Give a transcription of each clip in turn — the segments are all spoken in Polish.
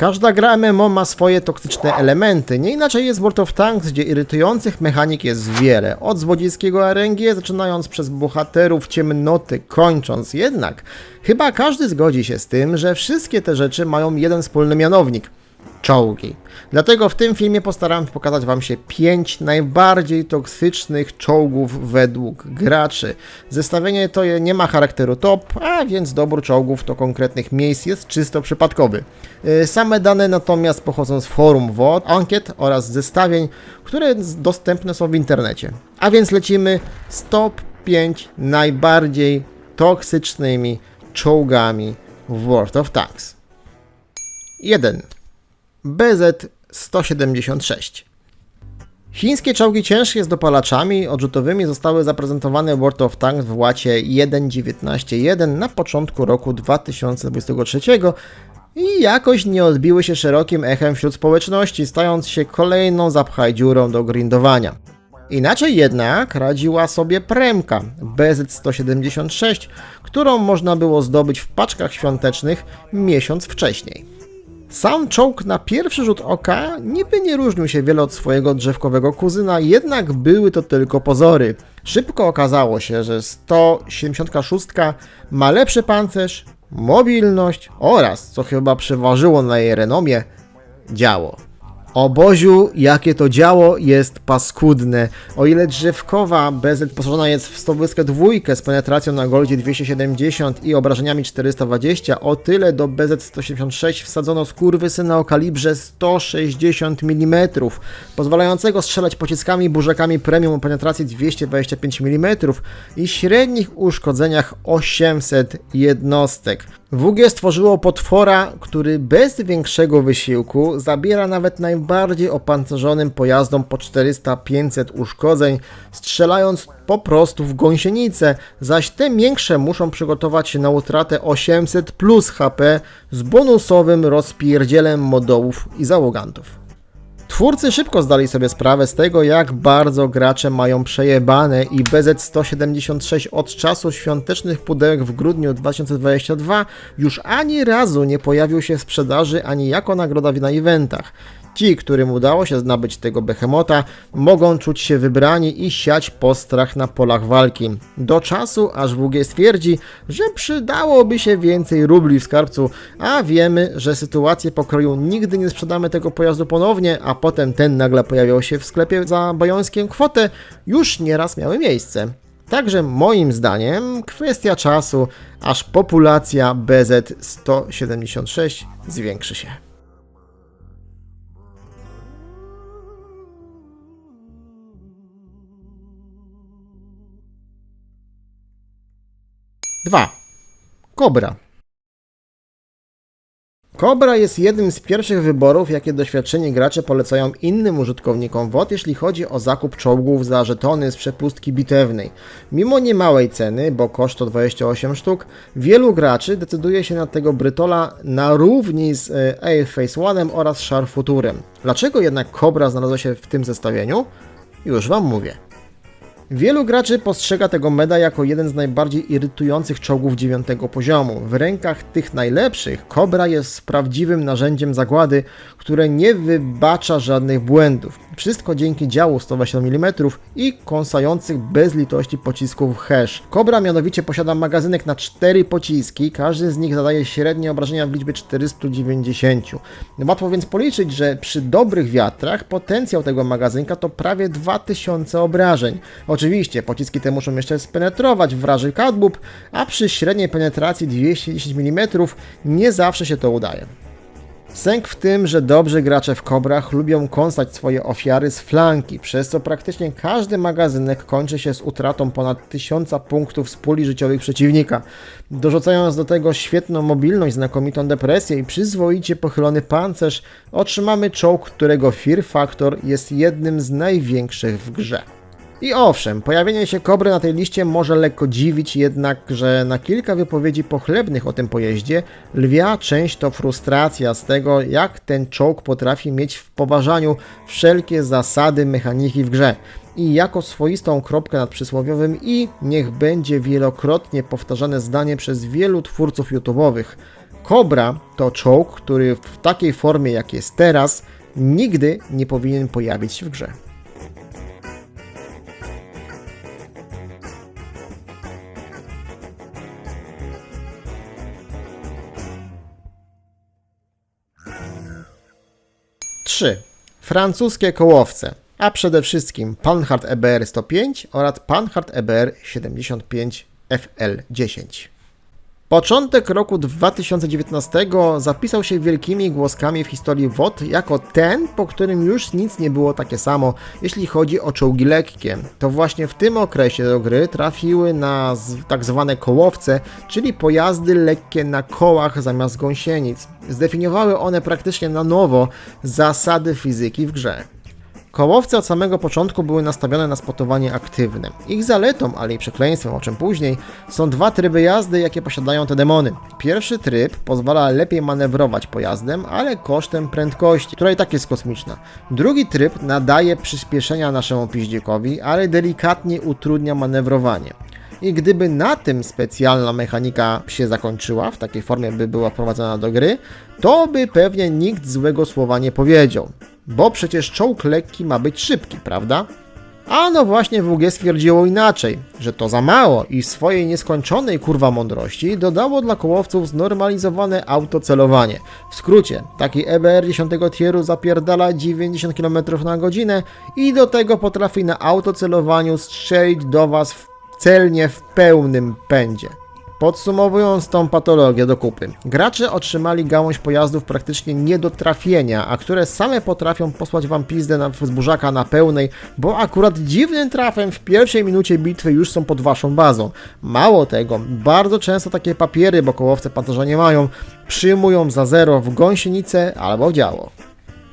Każda gra MMO ma swoje toksyczne elementy, nie inaczej jest World of Tanks, gdzie irytujących mechanik jest wiele, od złodziejskiego RNG, zaczynając przez bohaterów ciemnoty, kończąc jednak. Chyba każdy zgodzi się z tym, że wszystkie te rzeczy mają jeden wspólny mianownik czołgi. Dlatego w tym filmie postaram się pokazać Wam się 5 najbardziej toksycznych czołgów według graczy. Zestawienie to nie ma charakteru top, a więc dobór czołgów do konkretnych miejsc jest czysto przypadkowy. Yy, Same dane natomiast pochodzą z forum WOD, ankiet oraz zestawień, które dostępne są w internecie. A więc lecimy z top 5 najbardziej toksycznymi czołgami w World of Tanks. 1. BZ-176. Chińskie czołgi ciężkie z dopalaczami odrzutowymi zostały zaprezentowane World of Tanks w łacie 1.19.1 na początku roku 2023 i jakoś nie odbiły się szerokim echem wśród społeczności, stając się kolejną zapchaj dziurą do grindowania. Inaczej jednak radziła sobie premka BZ-176, którą można było zdobyć w paczkach świątecznych miesiąc wcześniej. Sam czołg na pierwszy rzut oka niby nie różnił się wiele od swojego drzewkowego kuzyna, jednak były to tylko pozory. Szybko okazało się, że 176 ma lepszy pancerz, mobilność oraz, co chyba przeważyło na jej renomie, działo. O Boziu, jakie to działo jest paskudne. O ile drzewkowa BZ wyposażona jest w 100 dwójkę z penetracją na goldzie 270 i obrażeniami 420, o tyle do BZ-176 wsadzono skurwysyna o kalibrze 160 mm, pozwalającego strzelać pociskami burzekami premium o penetracji 225 mm i średnich uszkodzeniach 800 jednostek. WG stworzyło potwora, który bez większego wysiłku zabiera nawet najbardziej opancerzonym pojazdom po 400-500 uszkodzeń, strzelając po prostu w gąsienicę, zaś te większe muszą przygotować się na utratę 800 plus HP z bonusowym rozpierdzielem modołów i załogantów. Twórcy szybko zdali sobie sprawę z tego, jak bardzo gracze mają przejebane i BZ-176 od czasu świątecznych pudełek w grudniu 2022 już ani razu nie pojawił się w sprzedaży ani jako nagroda na eventach. Ci, którym udało się nabyć tego behemota, mogą czuć się wybrani i siać postrach na polach walki. Do czasu, aż WG stwierdzi, że przydałoby się więcej rubli w skarbcu, a wiemy, że sytuacje pokroju nigdy nie sprzedamy tego pojazdu ponownie, a potem ten nagle pojawiał się w sklepie za bajońską kwotę, już nieraz miały miejsce. Także moim zdaniem kwestia czasu, aż populacja BZ-176 zwiększy się. 2. Kobra. Kobra jest jednym z pierwszych wyborów, jakie doświadczeni gracze polecają innym użytkownikom WOD, jeśli chodzi o zakup czołgów za żetony z przepustki bitewnej. Mimo niemałej ceny, bo koszt to 28 sztuk, wielu graczy decyduje się na tego Brytola na równi z e, Airface One'em oraz Sharfuturem. Dlaczego jednak Kobra znalazła się w tym zestawieniu? Już Wam mówię. Wielu graczy postrzega tego meda jako jeden z najbardziej irytujących czołgów dziewiątego poziomu. W rękach tych najlepszych Cobra jest prawdziwym narzędziem zagłady, które nie wybacza żadnych błędów. Wszystko dzięki działu 120 mm i kąsających bez litości pocisków hash. Cobra mianowicie posiada magazynek na 4 pociski, każdy z nich zadaje średnie obrażenia w liczbie 490. Łatwo więc policzyć, że przy dobrych wiatrach potencjał tego magazynka to prawie 2000 obrażeń. Oczywiście pociski te muszą jeszcze spenetrować wraży kadłub, a przy średniej penetracji 210 mm nie zawsze się to udaje. Sęk w tym, że dobrzy gracze w kobrach lubią kąsać swoje ofiary z flanki, przez co praktycznie każdy magazynek kończy się z utratą ponad 1000 punktów z puli życiowych przeciwnika. Dorzucając do tego świetną mobilność, znakomitą depresję i przyzwoicie pochylony pancerz, otrzymamy czołg, którego Fear Factor jest jednym z największych w grze. I owszem, pojawienie się kobry na tej liście może lekko dziwić, jednak że na kilka wypowiedzi pochlebnych o tym pojeździe lwia część to frustracja z tego, jak ten czołg potrafi mieć w poważaniu wszelkie zasady mechaniki w grze. I jako swoistą kropkę nad przysłowiowym i niech będzie wielokrotnie powtarzane zdanie przez wielu twórców YouTube'owych. Cobra to czołg, który w takiej formie jak jest teraz nigdy nie powinien pojawić się w grze. Trzy. Francuskie kołowce, a przede wszystkim Panhard EBR 105 oraz Panhard EBR 75 FL10. Początek roku 2019 zapisał się wielkimi głoskami w historii WOT jako ten, po którym już nic nie było takie samo, jeśli chodzi o czołgi lekkie. To właśnie w tym okresie do gry trafiły na tak zwane kołowce, czyli pojazdy lekkie na kołach zamiast gąsienic. Zdefiniowały one praktycznie na nowo zasady fizyki w grze. Kołowce od samego początku były nastawione na spotowanie aktywne. Ich zaletą, ale i przekleństwem, o czym później, są dwa tryby jazdy, jakie posiadają te demony. Pierwszy tryb pozwala lepiej manewrować pojazdem, ale kosztem prędkości, która i tak jest kosmiczna. Drugi tryb nadaje przyspieszenia naszemu piździkowi, ale delikatnie utrudnia manewrowanie. I gdyby na tym specjalna mechanika się zakończyła, w takiej formie by była wprowadzona do gry, to by pewnie nikt złego słowa nie powiedział. Bo przecież czołg lekki ma być szybki, prawda? A no właśnie WG stwierdziło inaczej, że to za mało i swojej nieskończonej kurwa mądrości dodało dla kołowców znormalizowane autocelowanie. W skrócie, taki EBR 10 tieru zapierdala 90 km na godzinę i do tego potrafi na autocelowaniu strzelić do Was w celnie w pełnym pędzie. Podsumowując tą patologię do kupy, gracze otrzymali gałąź pojazdów praktycznie nie do trafienia, a które same potrafią posłać wam pizdę na wzburzaka na pełnej, bo akurat dziwnym trafem w pierwszej minucie bitwy już są pod waszą bazą. Mało tego, bardzo często takie papiery, bo kołowce pancerza nie mają, przyjmują za zero w gąsienicę albo w działo.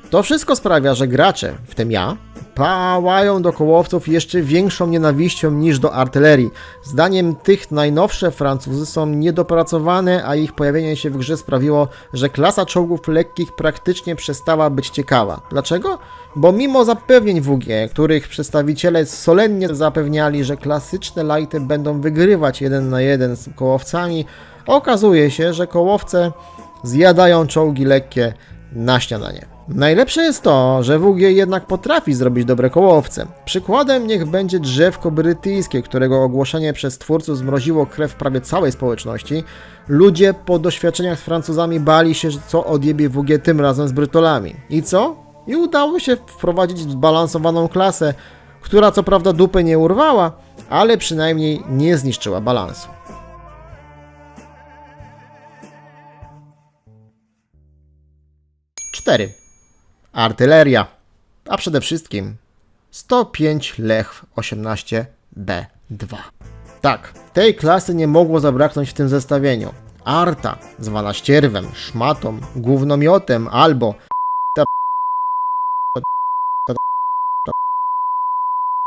To wszystko sprawia, że gracze, w tym ja, pałają do kołowców jeszcze większą nienawiścią niż do artylerii. Zdaniem tych najnowsze Francuzy są niedopracowane, a ich pojawienie się w grze sprawiło, że klasa czołgów lekkich praktycznie przestała być ciekawa. Dlaczego? Bo mimo zapewnień WG, których przedstawiciele solennie zapewniali, że klasyczne lighty będą wygrywać jeden na jeden z kołowcami, okazuje się, że kołowce zjadają czołgi lekkie na śniadanie. Najlepsze jest to, że WG jednak potrafi zrobić dobre kołowce. Przykładem niech będzie drzewko brytyjskie, którego ogłoszenie przez twórców zmroziło krew prawie całej społeczności. Ludzie po doświadczeniach z Francuzami bali się, co odjebie WG tym razem z Brytolami. I co? I udało się wprowadzić zbalansowaną klasę, która co prawda dupy nie urwała, ale przynajmniej nie zniszczyła balansu. 4. Artyleria, a przede wszystkim 105 Lech 18B2. Tak, tej klasy nie mogło zabraknąć w tym zestawieniu. Arta, zwana ścierwem, szmatą, głównomiotem albo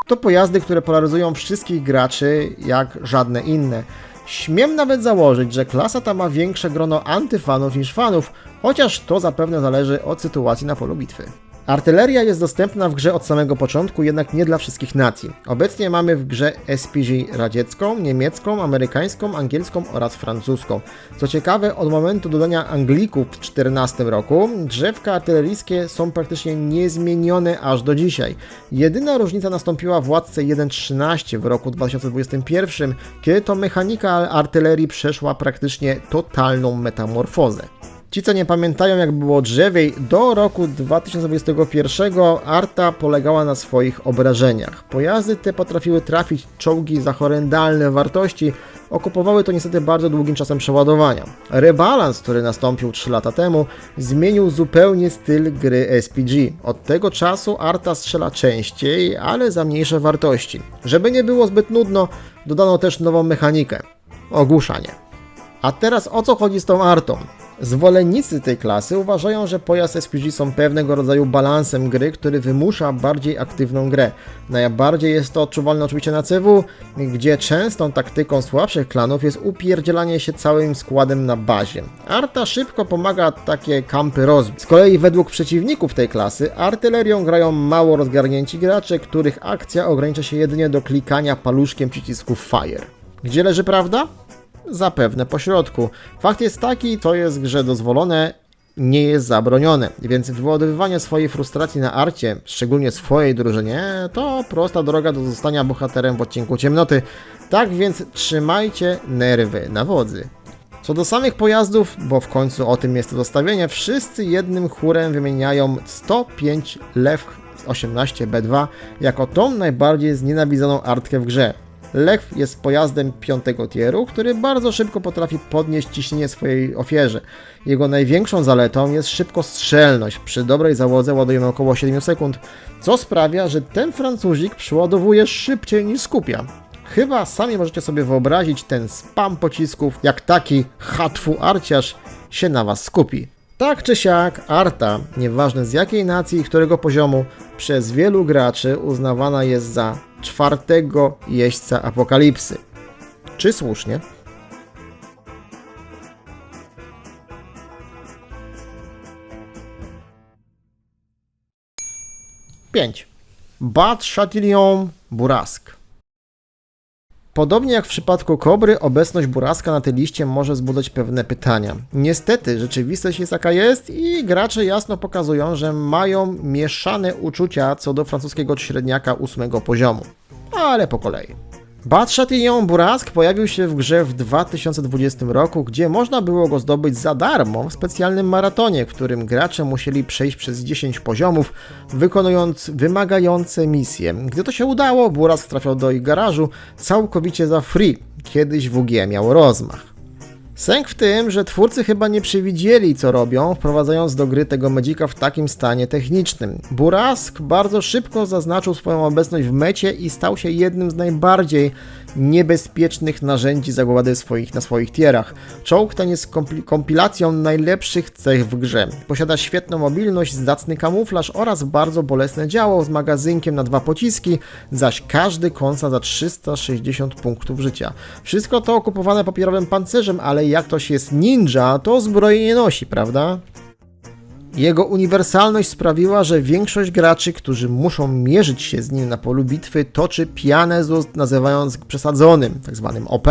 to pojazdy, które polaryzują wszystkich graczy jak żadne inne. Śmiem nawet założyć, że klasa ta ma większe grono antyfanów niż fanów, chociaż to zapewne zależy od sytuacji na polu bitwy. Artyleria jest dostępna w grze od samego początku, jednak nie dla wszystkich nacji. Obecnie mamy w grze SPG radziecką, niemiecką, amerykańską, angielską oraz francuską. Co ciekawe, od momentu dodania Anglików w 2014 roku, drzewka artyleryjskie są praktycznie niezmienione aż do dzisiaj. Jedyna różnica nastąpiła w Władce 1.13 w roku 2021, kiedy to mechanika artylerii przeszła praktycznie totalną metamorfozę. Ci, co nie pamiętają, jak było drzewiej, do roku 2021 Arta polegała na swoich obrażeniach. Pojazdy te potrafiły trafić czołgi za horrendalne wartości, okupowały to niestety bardzo długim czasem przeładowania. Rebalans, który nastąpił 3 lata temu, zmienił zupełnie styl gry SPG. Od tego czasu Arta strzela częściej, ale za mniejsze wartości. Żeby nie było zbyt nudno, dodano też nową mechanikę ogłuszanie. A teraz o co chodzi z tą artą? Zwolennicy tej klasy uważają, że pojazd SPG są pewnego rodzaju balansem gry, który wymusza bardziej aktywną grę. Najbardziej jest to odczuwalne oczywiście na CW, gdzie częstą taktyką słabszych klanów jest upierdzielanie się całym składem na bazie. Arta szybko pomaga takie kampy rozbić. Z kolei według przeciwników tej klasy artylerią grają mało rozgarnięci gracze, których akcja ogranicza się jedynie do klikania paluszkiem przycisku Fire. Gdzie leży prawda? Zapewne pośrodku. Fakt jest taki, to jest grze dozwolone, nie jest zabronione, więc wyładowywanie swojej frustracji na arcie, szczególnie swojej drużynie, to prosta droga do zostania bohaterem w odcinku ciemnoty. Tak więc trzymajcie nerwy na wodzy. Co do samych pojazdów, bo w końcu o tym jest to zestawienie, wszyscy jednym chórem wymieniają 105 Lew 18B2 jako tą najbardziej znienawidzoną artkę w grze. Lew jest pojazdem piątego tieru, który bardzo szybko potrafi podnieść ciśnienie swojej ofierze. Jego największą zaletą jest szybkostrzelność. Przy dobrej załodze ładujemy około 7 sekund, co sprawia, że ten Francuzik przyładowuje szybciej niż skupia. Chyba sami możecie sobie wyobrazić ten spam pocisków, jak taki hatfu arciarz się na was skupi. Tak czy siak, Arta, nieważne z jakiej nacji i którego poziomu, przez wielu graczy uznawana jest za czwartego jeźdźca apokalipsy. Czy słusznie? Pięć. Bat Chatillon Burask. Podobnie jak w przypadku Kobry, obecność Buraska na tej liście może wzbudzać pewne pytania. Niestety, rzeczywistość jest jaka jest i gracze jasno pokazują, że mają mieszane uczucia co do francuskiego średniaka ósmego poziomu. Ale po kolei. Bat Chatillon Burask pojawił się w grze w 2020 roku, gdzie można było go zdobyć za darmo w specjalnym maratonie, w którym gracze musieli przejść przez 10 poziomów, wykonując wymagające misje. Gdy to się udało, Burask trafiał do ich garażu całkowicie za free. Kiedyś WG miał rozmach. Sęk w tym, że twórcy chyba nie przewidzieli, co robią, wprowadzając do gry tego Magica w takim stanie technicznym. Burask bardzo szybko zaznaczył swoją obecność w mecie i stał się jednym z najbardziej niebezpiecznych narzędzi zagłady swoich, na swoich tierach. Czołg ten jest kompil- kompilacją najlepszych cech w grze. Posiada świetną mobilność, zacny kamuflaż oraz bardzo bolesne działo z magazynkiem na dwa pociski, zaś każdy konsa za 360 punktów życia. Wszystko to okupowane papierowym pancerzem, ale jak ktoś jest ninja, to zbroi nie nosi, prawda? Jego uniwersalność sprawiła, że większość graczy, którzy muszą mierzyć się z nim na polu bitwy, toczy pijane z ust, nazywając przesadzonym, tzw. OP,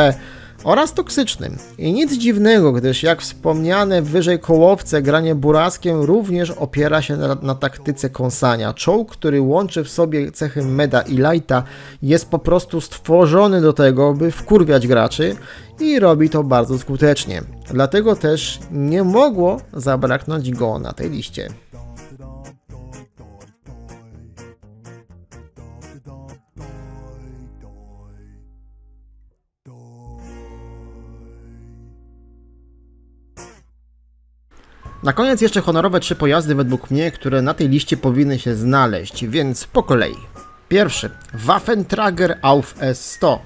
oraz toksycznym. I nic dziwnego, gdyż jak wspomniane wyżej kołowce, granie buraskiem również opiera się na, na taktyce kąsania. Czołg, który łączy w sobie cechy meda i lighta, jest po prostu stworzony do tego, by wkurwiać graczy i robi to bardzo skutecznie. Dlatego też nie mogło zabraknąć go na tej liście. Na koniec jeszcze honorowe trzy pojazdy według mnie, które na tej liście powinny się znaleźć, więc po kolei. Pierwszy, Waffentrager auf S100.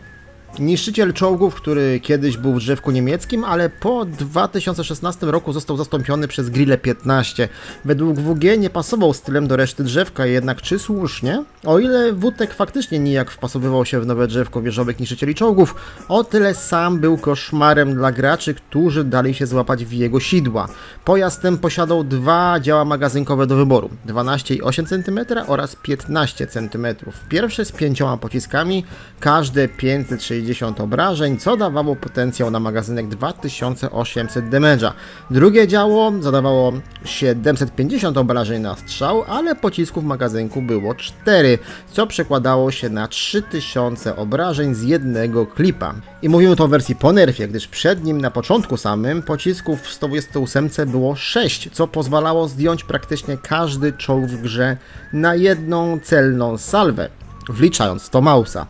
Niszczyciel czołgów, który kiedyś był w drzewku niemieckim, ale po 2016 roku został zastąpiony przez Grille 15. Według WG nie pasował stylem do reszty drzewka, jednak czy słusznie? O ile Wutek faktycznie nijak wpasowywał się w nowe drzewko wieżowych niszczycieli czołgów, o tyle sam był koszmarem dla graczy, którzy dali się złapać w jego sidła. Pojazd ten posiadał dwa działa magazynkowe do wyboru, 12,8 cm oraz 15 cm. Pierwsze z pięcioma pociskami, każde 560 obrażeń, co dawało potencjał na magazynek 2800 damage'a. Drugie działo zadawało 750 obrażeń na strzał, ale pocisków w magazynku było 4, co przekładało się na 3000 obrażeń z jednego klipa. I mówimy to o wersji po nerfie, gdyż przed nim na początku samym pocisków w 128 było 6, co pozwalało zdjąć praktycznie każdy czołg w grze na jedną celną salwę, wliczając to Mausa.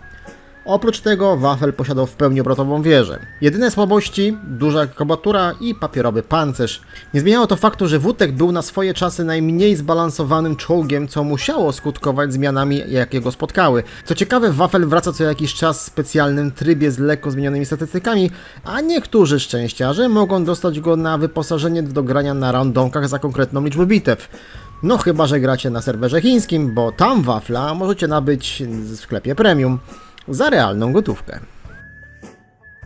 Oprócz tego Wafel posiadał w pełni obrotową wieżę. Jedyne słabości, duża kubatura i papierowy pancerz. Nie zmieniało to faktu, że Wutek był na swoje czasy najmniej zbalansowanym czołgiem, co musiało skutkować zmianami, jakie go spotkały. Co ciekawe, Wafel wraca co jakiś czas w specjalnym trybie z lekko zmienionymi statystykami, a niektórzy szczęściarze mogą dostać go na wyposażenie do grania na randomkach za konkretną liczbę bitew. No chyba, że gracie na serwerze chińskim, bo tam wafla możecie nabyć w sklepie premium za realną gotówkę.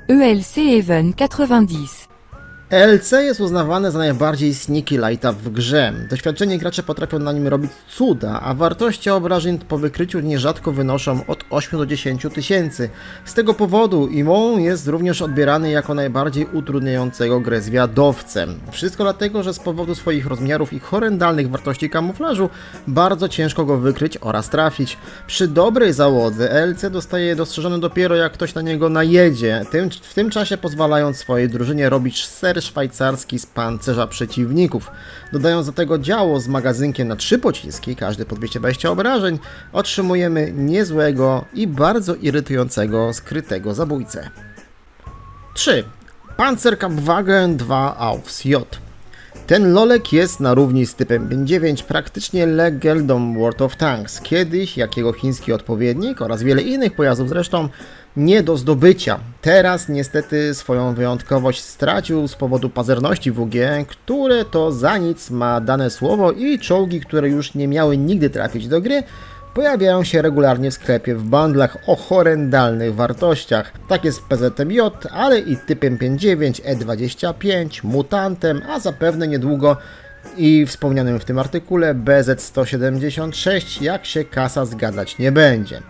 ELC Even 90. LC jest uznawane za najbardziej sneaky lighta w grze. Doświadczeni gracze potrafią na nim robić cuda, a wartości obrażeń po wykryciu nierzadko wynoszą od 8 do 10 tysięcy. Z tego powodu Imon jest również odbierany jako najbardziej utrudniającego grę zwiadowcem. Wszystko dlatego, że z powodu swoich rozmiarów i horrendalnych wartości kamuflażu bardzo ciężko go wykryć oraz trafić. Przy dobrej załodze LC dostaje dostrzeżony dopiero jak ktoś na niego najedzie, tym, w tym czasie pozwalając swojej drużynie robić ser szwajcarski z pancerza przeciwników. Dodając do tego działo z magazynkiem na trzy pociski, każdy po 220 obrażeń, otrzymujemy niezłego i bardzo irytującego skrytego zabójcę. 3. Panzerkampfwagen 2 Aufs J. Ten lolek jest na równi z typem 5.9 praktycznie legendą World of Tanks. Kiedyś, jak jego chiński odpowiednik oraz wiele innych pojazdów zresztą, nie do zdobycia. Teraz niestety swoją wyjątkowość stracił z powodu pazerności WG, które to za nic ma dane słowo i czołgi, które już nie miały nigdy trafić do gry, pojawiają się regularnie w sklepie w bundlach o horrendalnych wartościach. Tak jest z PZMJ, ale i typem 59, E25, Mutantem, a zapewne niedługo i wspomnianym w tym artykule BZ176, jak się kasa zgadzać nie będzie.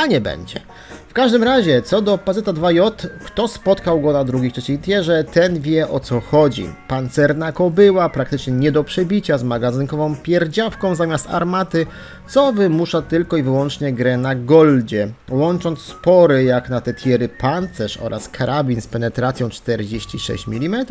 A nie będzie. W każdym razie, co do Pazeta 2J, kto spotkał go na drugiej, trzeciej tierze, ten wie o co chodzi. Pancerna kobyła, praktycznie nie do przebicia, z magazynkową pierdziawką zamiast armaty, co wymusza tylko i wyłącznie grę na goldzie. Łącząc spory jak na te tiery pancerz oraz karabin z penetracją 46 mm,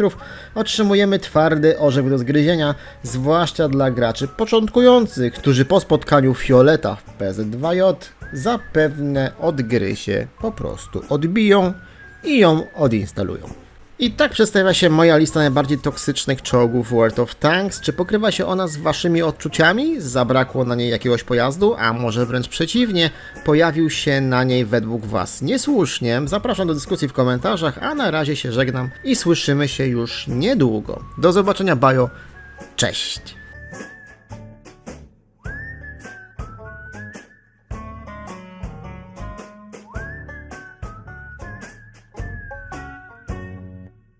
otrzymujemy twardy orzeł do zgryzienia, zwłaszcza dla graczy początkujących, którzy po spotkaniu fioleta w PZ2J zapewne od gry się po prostu odbiją i ją odinstalują. I tak przedstawia się moja lista najbardziej toksycznych czołgów World of Tanks. Czy pokrywa się ona z waszymi odczuciami? Zabrakło na niej jakiegoś pojazdu? A może wręcz przeciwnie, pojawił się na niej według was niesłusznie? Zapraszam do dyskusji w komentarzach, a na razie się żegnam i słyszymy się już niedługo. Do zobaczenia, bajo. Cześć!